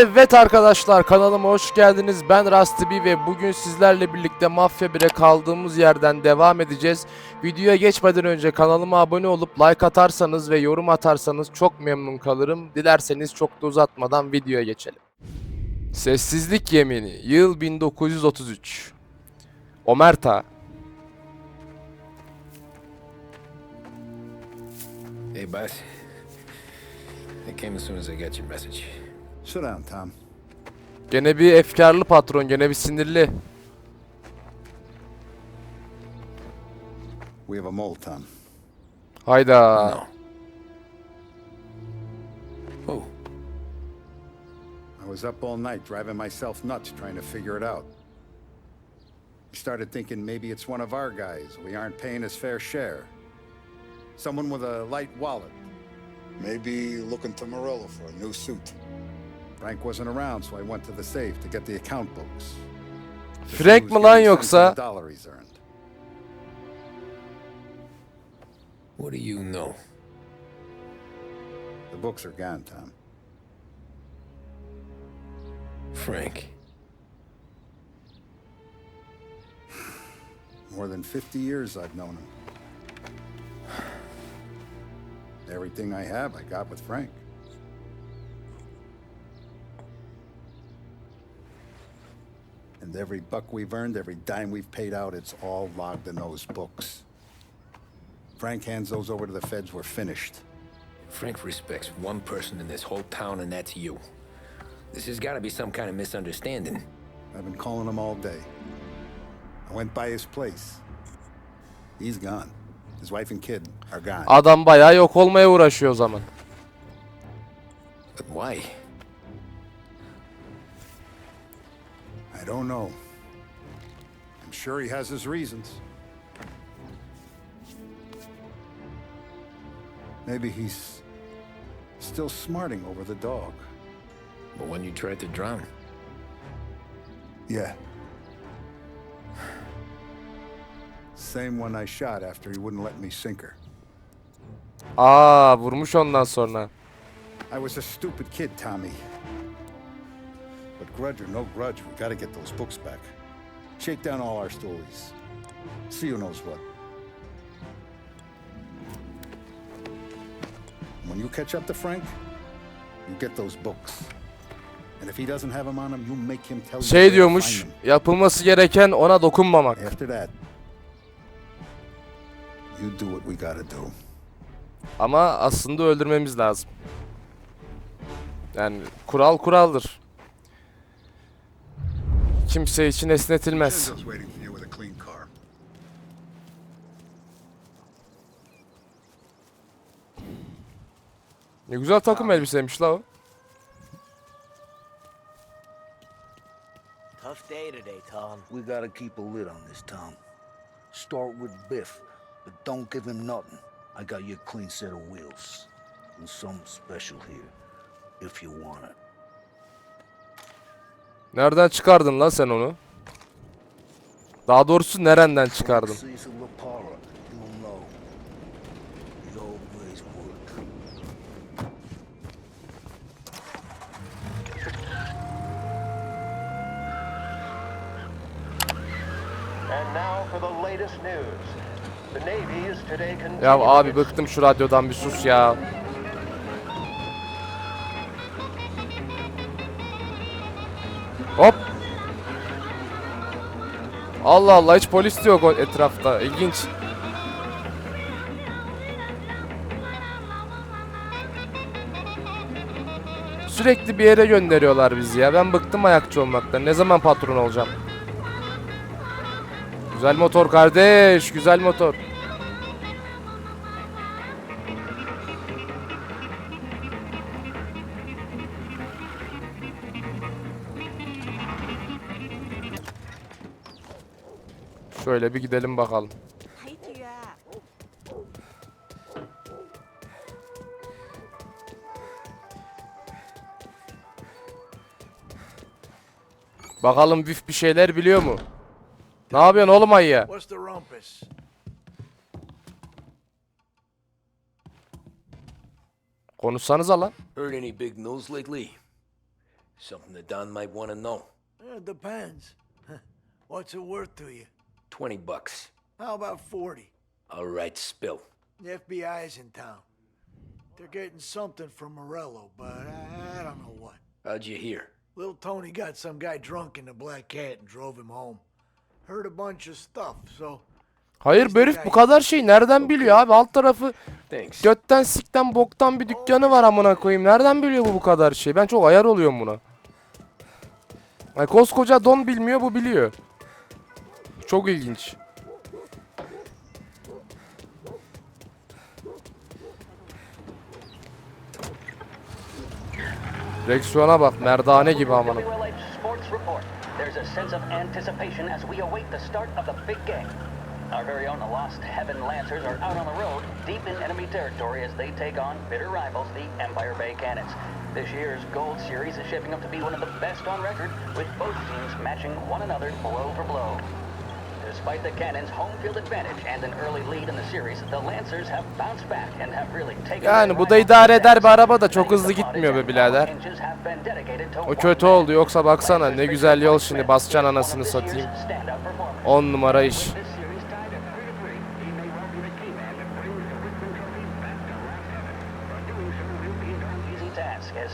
Evet arkadaşlar kanalıma hoş geldiniz. Ben Rusty B ve bugün sizlerle birlikte Mafya 1'e kaldığımız yerden devam edeceğiz. Videoya geçmeden önce kanalıma abone olup like atarsanız ve yorum atarsanız çok memnun kalırım. Dilerseniz çok da uzatmadan videoya geçelim. Sessizlik Yemini Yıl 1933 Omerta Hey, boss. I came as soon as I got your message. Down, Tom. Gene bir efkarlı patron gene bir sinirli. We have a mole, Tom. Hayda. No. Oh, I was up all night driving myself nuts trying to figure it out. I started thinking maybe it's one of our guys. We aren't paying his fair share. Someone with a light wallet. Maybe looking to Morello for a new suit. Frank wasn't around, so I went to the safe to get the account books. To see Frank who's mi lan getting cents on yoksa? the dollar he's earned. what do you know? The books are gone, Tom. Frank. More than 50 years I've known him. Everything I have, I got with Frank. And every buck we've earned, every dime we've paid out, it's all logged in those books. Frank hands those over to the feds, we're finished. Frank respects one person in this whole town, and that's you. This has got to be some kind of misunderstanding. I've been calling him all day. I went by his place. He's gone. His wife and kid are gone. Adam bayağı yok olmaya uğraşıyor o zaman. But why? Don't know. I'm sure he has his reasons. Maybe he's still smarting over the dog. The one you tried to drown. Yeah. Same one I shot after he wouldn't let me sink her. Aa vurmuş ondan sonra. I was a stupid kid, Tommy. Grudge or no grudge, we gotta get those books back. Shake down all our stories. See who knows what. When you catch up to Frank, you get those books. And if he doesn't have them on him, you make him tell you where Şey to diyormuş, find yapılması gereken ona dokunmamak. After that, you do what we gotta do. Ama aslında öldürmemiz lazım. Yani kural kuraldır. Kimse için esnetilmez. Ne güzel takım elbiseymiş la o. Tough day today, Tom. We gotta keep a lid on this, Tom. Start with Biff, but don't give him nothing. I got you a clean set of wheels. And something special here, if you want it. Nereden çıkardın lan sen onu? Daha doğrusu nereden çıkardın? Ya abi bıktım şu radyodan bir sus ya. Hop. Allah Allah hiç polis de yok etrafta. İlginç. Sürekli bir yere gönderiyorlar bizi ya. Ben bıktım ayakçı olmaktan. Ne zaman patron olacağım? Güzel motor kardeş, güzel motor. Şöyle bir gidelim bakalım. Bakalım Vif bir şeyler biliyor mu? Ne yapıyorsun oğlum ayı? What's the rumpus? Konuşsanıza lan. Heard any big news lately? Something the Don might want to know. It depends. What's it worth to you? 20 bucks. How about 40? All right, spill. The FBI's in town. They're getting something from Morello, but I, I don't know what. How'd you hear? Little Tony got some guy drunk in the Black Cat and drove him home. Heard a bunch of stuff, so Hayır bu herif bu kadar şey nereden biliyor abi? Alt tarafı Thanks. götten sikten boktan bir dükkanı var amına koyayım. Nereden biliyor bu bu kadar şey? Ben çok ayar oluyorum buna. Ay koskoca don bilmiyor bu biliyor. Çok ilginç. Direksiyona bak merdane gibi amına. There's a sense of anticipation as we await the start of the big game. Our very own Lost Heaven Lancers are out on the road, deep in enemy territory as they take on bitter rivals, the Empire Bay Cannons. This year's Gold Series is shaping up to be one of the best on record, with both teams matching one another blow for blow. Despite the Cannons' home field advantage and an early lead in the series, the Lancers have bounced back and have really taken Yani bu da idare eder bir araba da çok hızlı gitmiyor be birader. O kötü oldu yoksa baksana ne güzel yol şimdi basacaksın anasını satayım. 10 numara iş.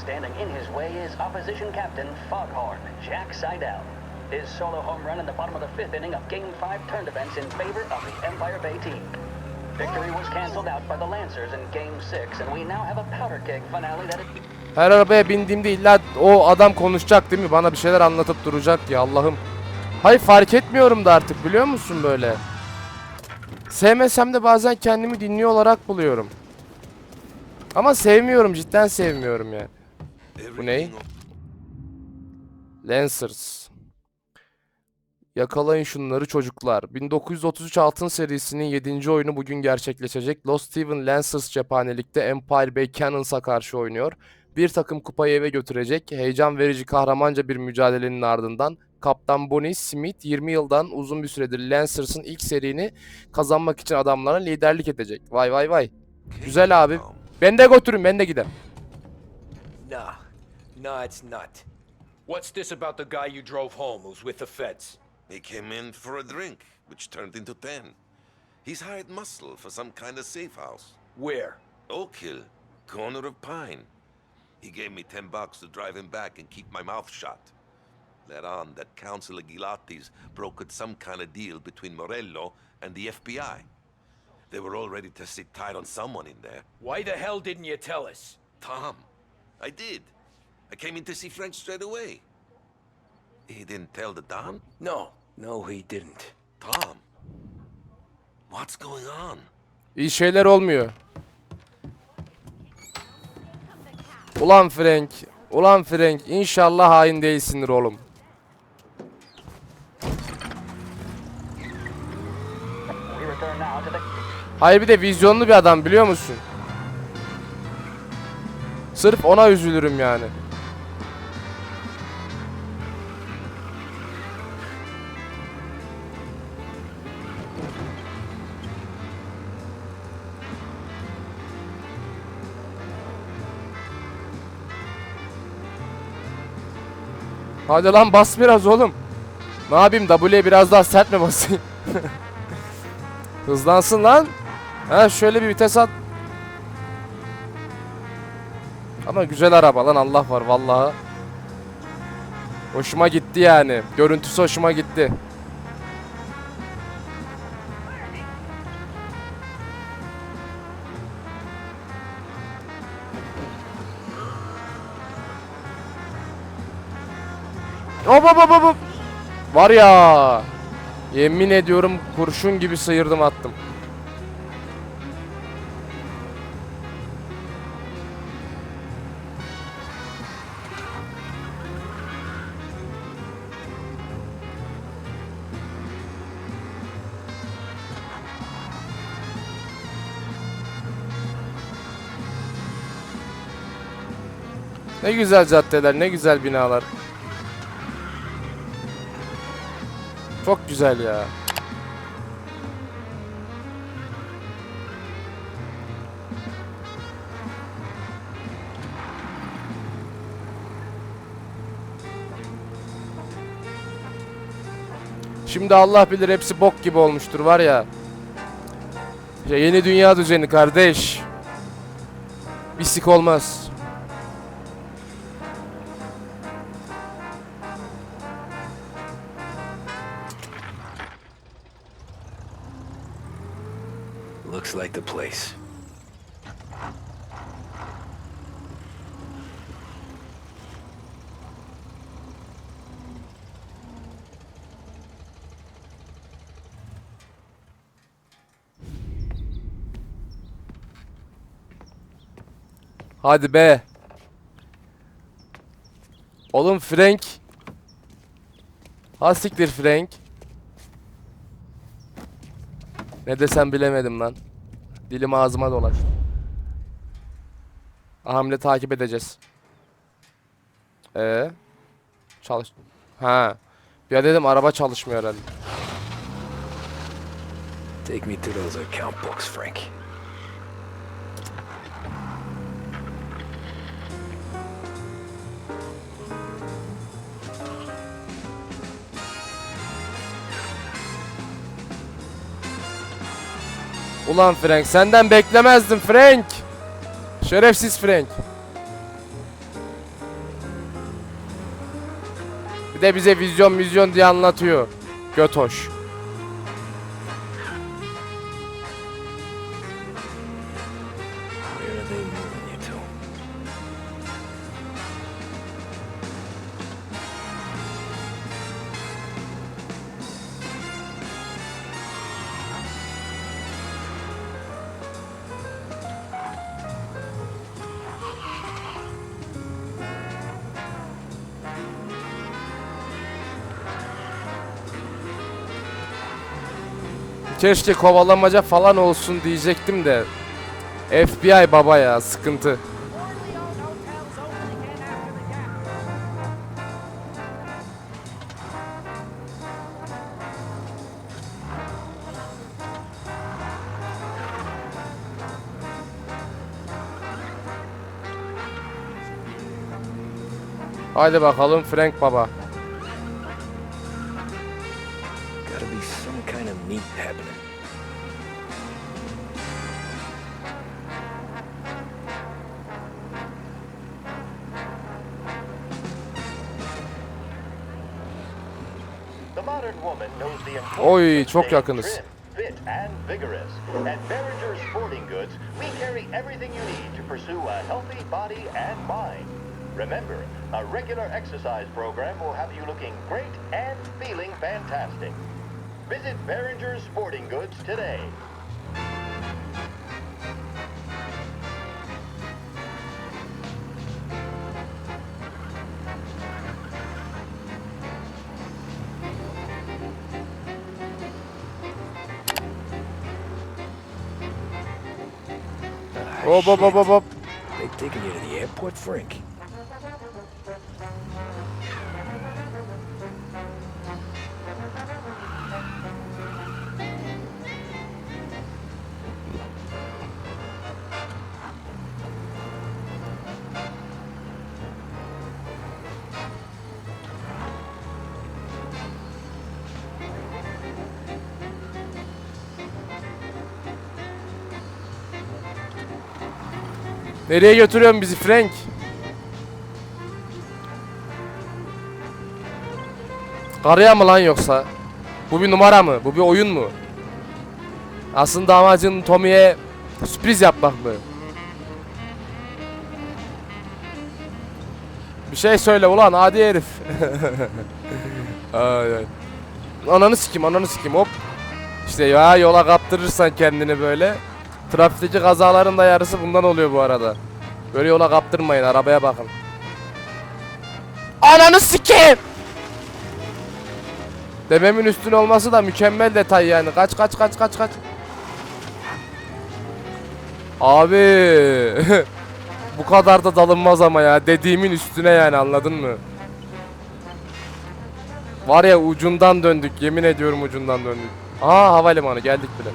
Standing in his way is opposition captain Foghorn, Jack Seidel. His solo home run in the bottom of the fifth inning of Game 5 turned events in favor of the Empire Bay team. Victory was canceled out by the Lancers in Game 6, and we now have a powder keg finale that. Her arabaya bindiğimde illa o adam konuşacak değil mi? Bana bir şeyler anlatıp duracak ya Allah'ım. Hayır fark etmiyorum da artık biliyor musun böyle? Sevmesem de bazen kendimi dinliyor olarak buluyorum. Ama sevmiyorum cidden sevmiyorum ya. Bu ne? Lancers. Yakalayın şunları çocuklar. 1933 Altın serisinin 7. oyunu bugün gerçekleşecek. Lost Steven Lancers cephanelikte Empire Bay Cannons'a karşı oynuyor. Bir takım kupayı eve götürecek. Heyecan verici kahramanca bir mücadelenin ardından Kaptan Bonnie Smith 20 yıldan uzun bir süredir Lancers'ın ilk serini kazanmak için adamlarına liderlik edecek. Vay vay vay. Güzel abi. Ben de götürün ben de giderim. Nah. Nah, it's not. What's this about the guy you drove home who's with the feds? He came in for a drink, which turned into ten. He's hired muscle for some kind of safe house. Where? Oak Hill, corner of Pine. He gave me ten bucks to drive him back and keep my mouth shut. Let on that Councilor Gilatti's brokered some kind of deal between Morello and the FBI. They were all ready to sit tight on someone in there. Why the hell didn't you tell us? Tom, I did. I came in to see Frank straight away. He didn't tell the Don? No, no, he didn't. Tom, what's going on? İyi şeyler olmuyor. Ulan Frank. Ulan Frank. İnşallah hain değilsindir oğlum. Hayır bir de vizyonlu bir adam biliyor musun? Sırf ona üzülürüm yani. Hadi lan bas biraz oğlum. Ne yapayım W'ye biraz daha sert mi basayım? Hızlansın lan. Ha şöyle bir vites at. Ama güzel araba lan Allah var vallahi. Hoşuma gitti yani. Görüntüsü hoşuma gitti. Hop hop hop hop. Var ya. Yemin ediyorum kurşun gibi sıyırdım attım. Ne güzel caddeler, ne güzel binalar. Çok güzel ya. Şimdi Allah bilir hepsi bok gibi olmuştur var ya. ya yeni dünya düzeni kardeş. Bir sik olmaz. Hadi be. Oğlum Frank. Ha Frank. Ne desem bilemedim lan. Dilim ağzıma dolaştı. Hamle takip edeceğiz. Ee? Çalış. Ha. Ya dedim araba çalışmıyor herhalde. Take me to those account books, Frank. Ulan Frank senden beklemezdim Frank. Şerefsiz Frank. Bir de bize vizyon vizyon diye anlatıyor. Götoş. Keşke kovalamaca falan olsun diyecektim de. FBI baba ya sıkıntı. Haydi bakalım Frank baba. Oy of çok staying yakınız. trim, fit and vigorous. At Behringer Sporting Goods, we carry everything you need to pursue a healthy body and mind. Remember, a regular exercise program will have you looking great and feeling fantastic. Visit Behringer Sporting Goods today. Hop hop hop hop hop. They taking you to the airport, Frank? Nereye götürüyorsun bizi Frank? Karıya mı lan yoksa? Bu bir numara mı? Bu bir oyun mu? Aslında amacın Tommy'ye sürpriz yapmak mı? Bir şey söyle ulan adi herif. ay ay. Ananı sikim ananı sikim hop. İşte ya yola kaptırırsan kendini böyle. Trafikteki kazaların da yarısı bundan oluyor bu arada. Böyle yola kaptırmayın arabaya bakın. Ananı sikeyim! Dememin üstüne olması da mükemmel detay yani. Kaç kaç kaç kaç kaç. Abi. bu kadar da dalınmaz ama ya. Dediğimin üstüne yani anladın mı? Var ya ucundan döndük. Yemin ediyorum ucundan döndük. Aha havalimanı geldik bile.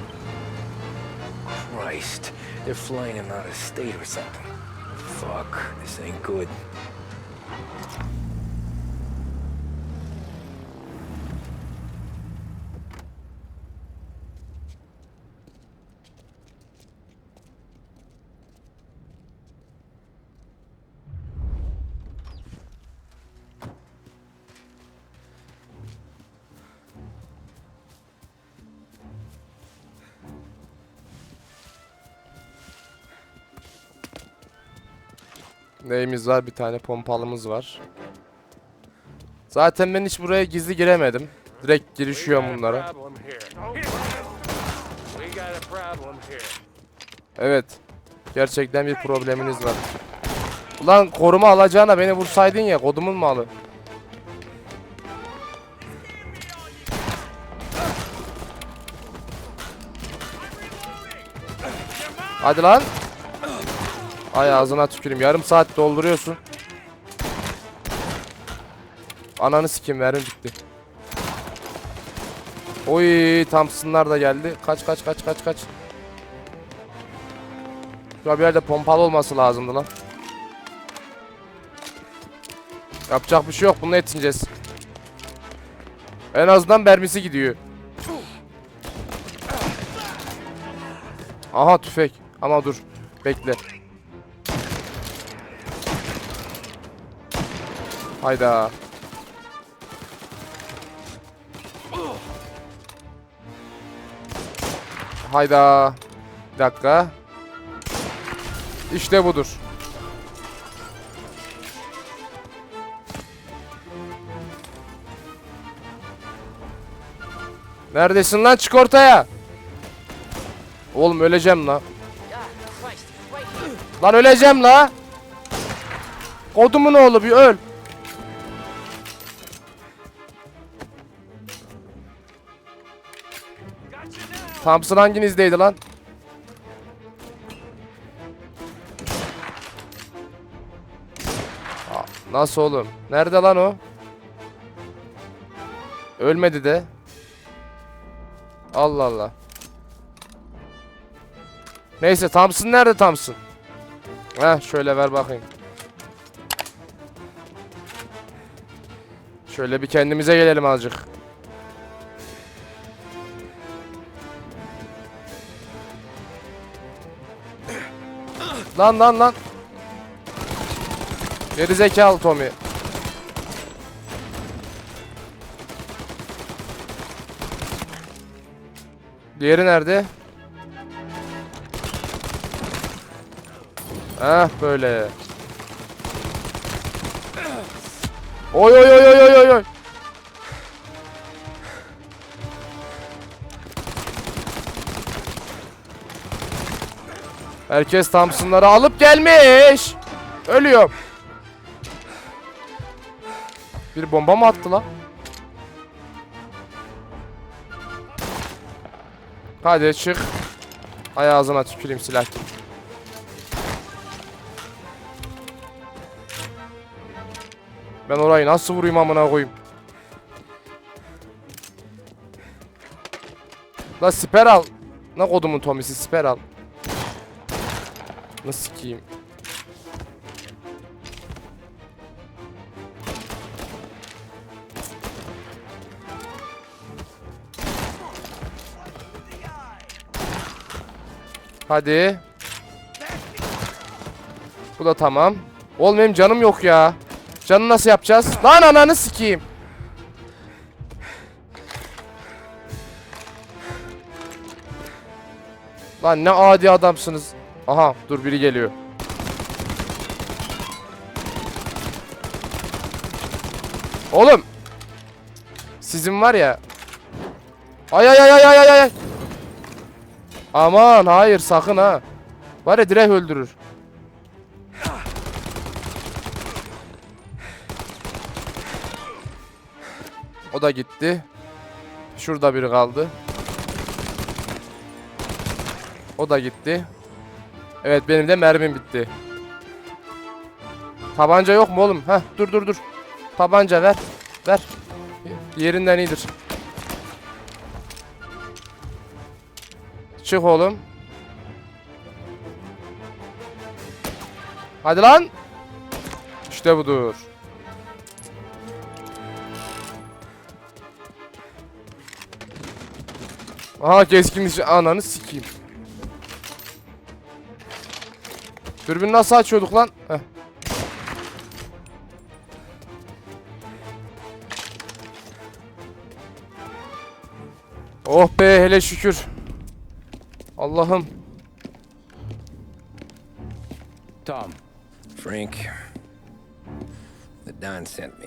Christ, they're flying him out of state or something. Fuck, this ain't good. Neyimiz var? Bir tane pompalımız var. Zaten ben hiç buraya gizli giremedim. Direkt girişiyorum bunlara. Evet. Gerçekten bir probleminiz var. Ulan koruma alacağına beni vursaydın ya kodumun malı. Hadi lan. Ay ağzına tüküreyim. Yarım saat dolduruyorsun. Ananı sikeyim verim bitti. Oy Thompson'lar da geldi. Kaç kaç kaç kaç kaç. Şurada bir yerde pompalı olması lazımdı lan. Yapacak bir şey yok. Bunu etineceğiz. En azından mermisi gidiyor. Aha tüfek. Ama dur. Bekle. Hayda. Hayda. Bir dakika. İşte budur. Neredesin lan çık ortaya. Oğlum öleceğim la. Lan öleceğim la. Kodumun oğlu bir öl. Thompson hanginizdeydi lan? Nasıl oğlum? Nerede lan o? Ölmedi de. Allah Allah. Neyse Thompson nerede Thompson? Heh şöyle ver bakayım. Şöyle bir kendimize gelelim azıcık. Lan lan lan. Geri zekalı Tommy. Diğeri nerede? Heh böyle. Oy oy oy oy. Herkes Thompson'ları alıp gelmiş. Ölüyorum. Bir bomba mı attı lan? Hadi çık. Ay ağzına tüküreyim silah. Ben orayı nasıl vurayım amına koyayım? La siper al. Ne kodumun Tommy'si siper al. Nasıl sikeyim? Hadi. Bu da tamam. Oğlum benim canım yok ya. Canı nasıl yapacağız? Lan ananı sikeyim. Lan ne adi adamsınız. Aha dur biri geliyor. Oğlum. Sizin var ya. Ay ay ay ay ay ay. Aman hayır sakın ha. Var ya direkt öldürür. O da gitti. Şurada biri kaldı. O da gitti. Evet benim de mermim bitti. Tabanca yok mu oğlum? Heh dur dur dur. Tabanca ver. Ver. Yerinden iyidir. Çık oğlum. Hadi lan. İşte budur. Aha keskin ananı sikeyim. Dürbünü nasıl açıyorduk lan? Heh. Oh be hele şükür. Allah'ım. Tom, Frank, the Don sent me.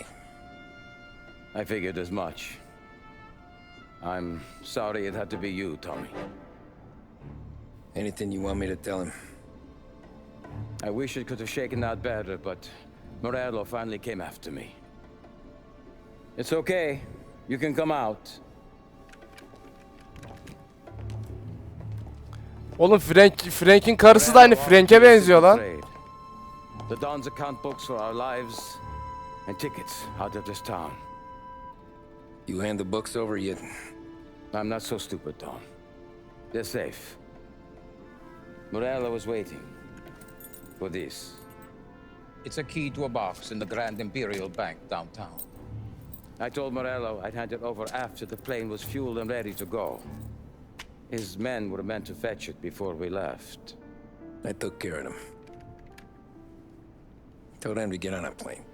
I figured as much. I'm sorry it had to be you, Tommy. Anything you want me to tell him? I wish it could have shaken out better, but Morello finally came after me. It's okay. You can come out. Oğlum Frank Frank'in karısı da aynı Frank'e benziyor lan. The Don's account books for our lives and tickets out of this town. You hand the books over yet? I'm not so stupid, Don. They're safe. Morello was waiting for this. It's a key to a box in the Grand Imperial Bank downtown. I told Morello I'd hand it over after the plane was fueled and ready to go. His men were meant to fetch it before we left. I took care of them. Told them to get on a plane.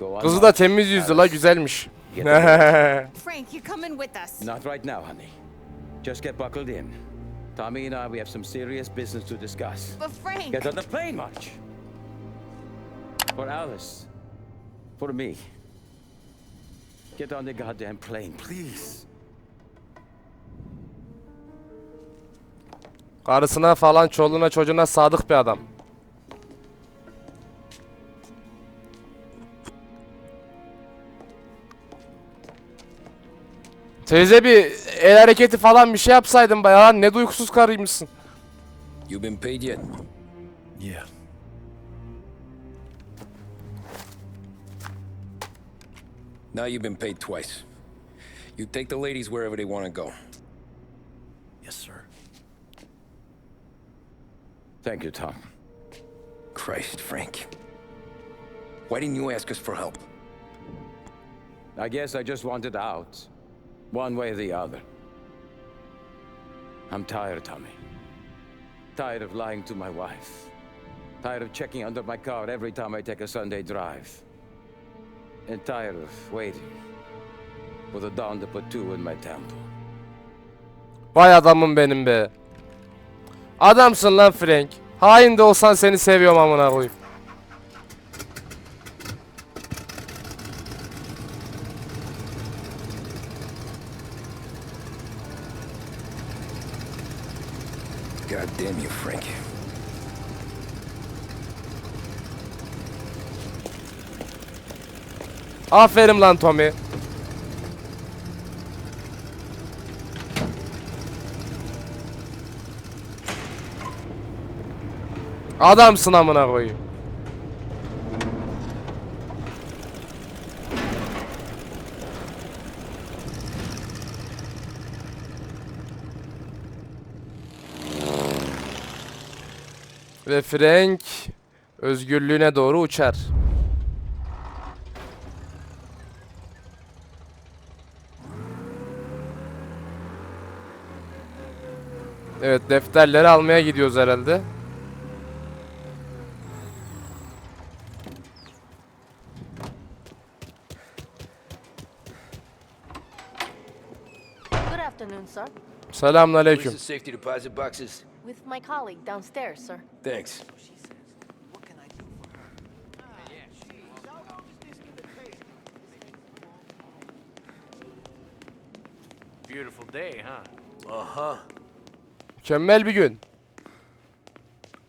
Go on. Kızı da temiz yüzlü la güzelmiş. Frank, you're coming with us. Not right now, honey. Just get buckled in. Tommy and I, we have some serious business to discuss. But Frank, Get on the plane, March. For Alice. For me. Get on the goddamn plane, please. Karısına falan çoluğuna çocuğuna sadık bir adam. Teyze bir el hareketi falan bir şey yapsaydın bayağı ne duygusuz karıymışsın. You been paid yet? Yeah. Now you've been paid twice. You take the ladies wherever they want to go. Yes, sir. Thank you, Tom. Christ, Frank. Why didn't you ask us for help? I guess I just wanted out. One way or the other. I'm tired, Tommy. Tired of lying to my wife. Tired of checking under my car every time I take a Sunday drive. And tired of waiting for the dawn to put two in my temple. Vay adamım benim be. Adamsın lan Frank. Hain de olsan seni seviyorum amına koyayım. God damn you, Frank. Aferin lan Tommy. Adamsın amına koyayım. Ve Frank özgürlüğüne doğru uçar. Evet defterleri almaya gidiyoruz herhalde. good afternoon, sir. Selamünaleyküm. safety deposit boxes? With my colleague downstairs, sir. Thanks. Beautiful day, huh? Uh-huh. Mükemmel bir gün.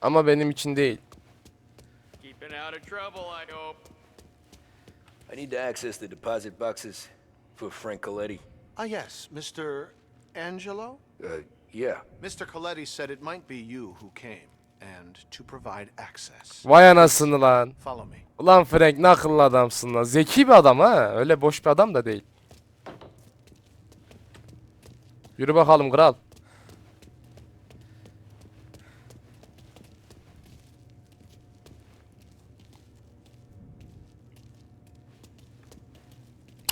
Ama benim için değil. Keeping out of trouble, I hope. I need to access the deposit boxes for Frank Coletti. Ah, yes, Mr. Angelo? Uh, yeah. Mr. Coletti said it might be you who came, and to provide access. Vay anasını lan. Follow me. Ulan Frank ne akıllı adamsın lan. Zeki bir adam ha. Öyle boş bir adam da değil. Yürü bakalım kral.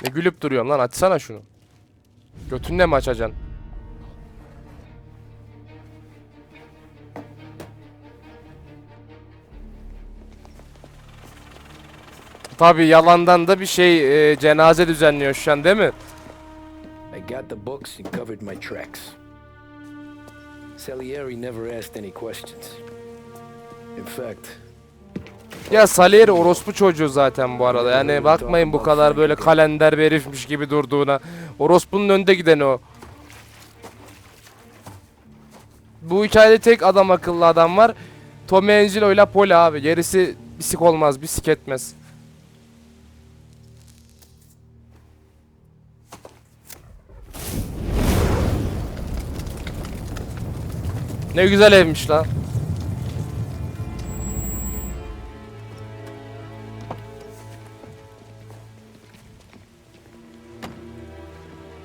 Ne gülüp duruyorsun lan açsana şunu. Götünle mi açacaksın? Tabi yalandan da bir şey e, cenaze düzenliyor şu an değil mi? I got the books and covered my tracks. Salieri never asked any questions. In fact, Ya Salieri orospu çocuğu zaten bu arada. Yani bakmayın bu kadar böyle kalender bir herifmiş gibi durduğuna. Orospunun önde gideni o. Bu hikayede tek adam akıllı adam var. Tommy Angelo ile Poli abi. Gerisi bisik olmaz, bisik etmez. Ne güzel evmiş lan.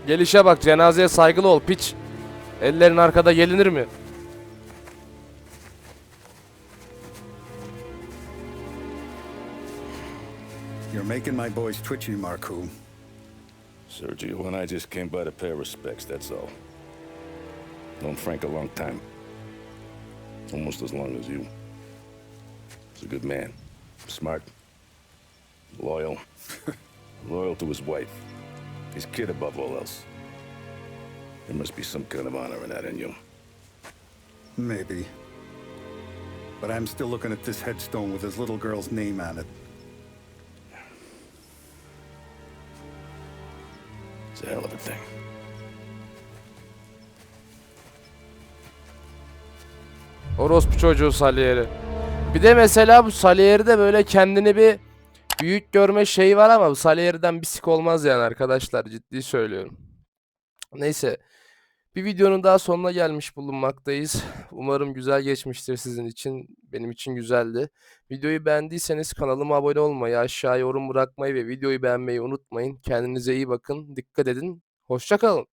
Gelişe bak cenazeye saygılı ol piç. Ellerin arkada gelinir mi? You're making my boys twitchy, Marku. Sergio and I just came by to pay respects, that's all. Known Frank a long time. Almost as long as you. He's a good man. Smart. Loyal. Loyal to his wife. His kid above all else. There must be some kind of honor in that in you. Maybe. But I'm still looking at this headstone with his little girl's name on it. It's a hell of a thing. Orospu çocuğu Salieri. Bir de mesela bu Salieri'de böyle kendini bir büyük görme şeyi var ama bu Salieri'den bisik olmaz yani arkadaşlar ciddi söylüyorum. Neyse. Bir videonun daha sonuna gelmiş bulunmaktayız. Umarım güzel geçmiştir sizin için. Benim için güzeldi. Videoyu beğendiyseniz kanalıma abone olmayı, aşağı yorum bırakmayı ve videoyu beğenmeyi unutmayın. Kendinize iyi bakın. Dikkat edin. Hoşça kalın.